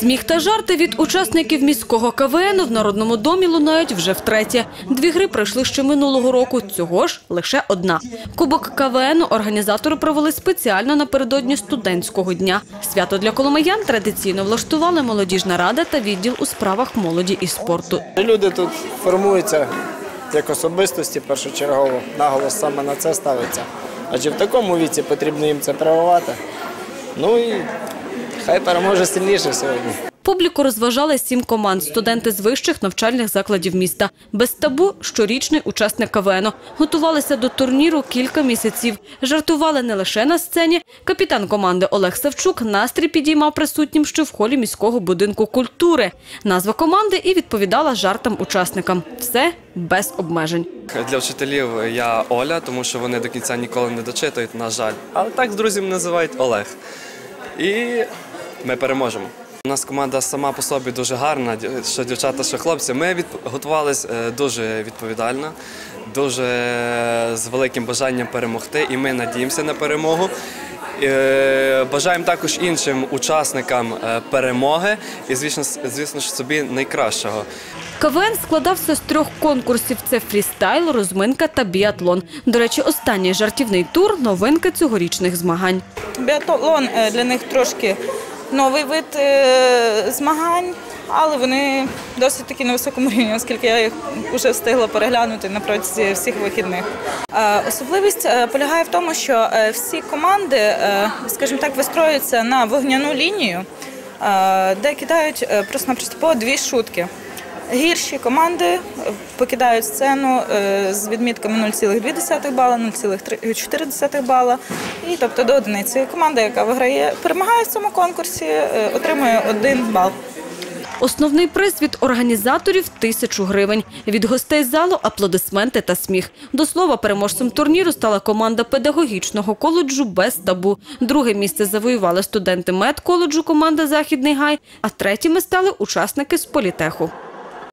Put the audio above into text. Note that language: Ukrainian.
Сміх та жарти від учасників міського КВН в Народному домі лунають вже втретє. Дві гри пройшли ще минулого року, цього ж лише одна. Кубок КВН організатори провели спеціально напередодні студентського дня. Свято для коломиян традиційно влаштували молодіжна рада та відділ у справах молоді і спорту. Люди тут формуються як особистості першочергово. Наголос саме на це ставиться. Адже в такому віці потрібно їм це прививати. Ну і хай переможе сильніше сьогодні. Публіку розважали сім команд, студенти з вищих навчальних закладів міста. Без табу – щорічний учасник КВН. Готувалися до турніру кілька місяців. Жартували не лише на сцені. Капітан команди Олег Савчук настрій підіймав присутнім, що в холі міського будинку культури. Назва команди і відповідала жартам учасникам. Все без обмежень. Для вчителів я Оля, тому що вони до кінця ніколи не дочитують, на жаль. Але так з друзів називають Олег. І ми переможемо. У нас команда сама по собі дуже гарна, що дівчата, що хлопці. Ми від... готувалися е, дуже відповідально, дуже з великим бажанням перемогти, і ми надіємося на перемогу. Е, Бажаємо також іншим учасникам е, перемоги і, звісно, звісно ж, собі найкращого. КВН складався з трьох конкурсів: це фрістайл, розминка та біатлон. До речі, останній жартівний тур новинка цьогорічних змагань. Біатлон е, для них трошки новий вид е, змагань, але вони досить таки на високому рівні, оскільки я їх вже встигла переглянути на протязі всіх вихідних. Е, Особливість е, полягає в тому, що всі команди, скажімо так, вистроюються на вогняну лінію, де кидають просто-напросто по дві шутки. Гірші команди покидають сцену е, з відмітками 0,2 бала, 0,4 бала. І тобто до одиниці. Команда, яка виграє, перемагає в цьому конкурсі, е, отримує один бал. Основний приз від організаторів – тисячу гривень. Від гостей залу – аплодисменти та сміх. До слова, переможцем турніру стала команда педагогічного коледжу «Без табу». Друге місце завоювали студенти медколеджу команда «Західний гай», а третіми стали учасники з політеху.